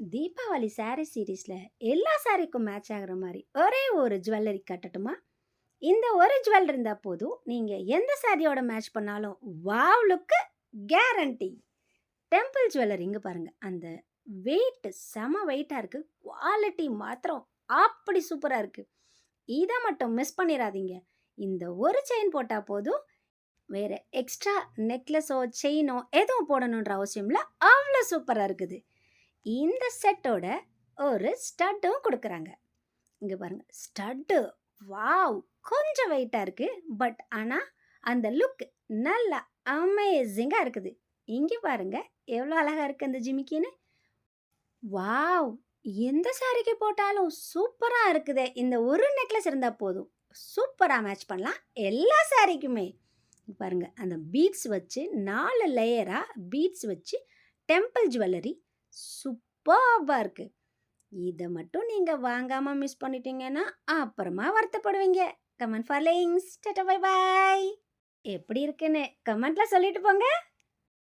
தீபாவளி சாரீ சீரீஸில் எல்லா சாரீக்கும் மேட்ச் ஆகிற மாதிரி ஒரே ஒரு ஜுவல்லரி கட்டட்டுமா? இந்த ஒரு ஜுவல் இருந்தால் போதும். நீங்கள் எந்த சாரியோட மேட்ச் பண்ணாலும் wow look guarantee temple jewellery இங்கே பாருங்கள் அந்த வெயிட் செம வெயிட்டாக இருக்குது குவாலிட்டி மாத்திரம் அப்படி சூப்பராக இருக்குது இதை மட்டும் மிஸ் பண்ணிடாதீங்க இந்த ஒரு செயின் போட்டால் போதும். வேறு எக்ஸ்ட்ரா நெக்லஸோ செயினோ எதுவும் போடணுன்ற அவசியம் இல்லை அவ்வளோ சூப்பராக இருக்குது. இந்த செட்டோட ஒரு ஸ்டட்டும் கொடுக்குறாங்க. இங்கே பாருங்க. ஸ்டட்டு. வாவ்! கொஞ்சம் வெயிட்டாக இருக்குது பட் ஆனால் அந்த லுக் நல்லா அமேசிங்காக இருக்குது. இங்கே பாருங்க. எவ்வளோ அழகாக இருக்குது அந்த ஜிமிக்கின்னு. வாவ்! எந்த சாரிக்கு போட்டாலும் சூப்பராக இருக்குதே. இந்த ஒரு நெக்லஸ் இருந்தால் போதும். சூப்பராக மேட்ச் பண்ணலாம் எல்லா சாரிக்குமே பாருங்கள் அந்த பீட்ஸ் வச்சு நாலு லேயராக பீட்ஸ் வச்சு டெம்பிள் ஜுவல்லரி சூப்பர்பாக இருக்குது இதை மட்டும் நீங்கள் வாங்காமல் மிஸ் பண்ணிட்டீங்கன்னா அப்புறமா வருத்தப்படுவீங்க. Comment for links tata bye bye எப்படி இருக்குன்னு கமெண்ட்டில் சொல்லிட்டு போங்க.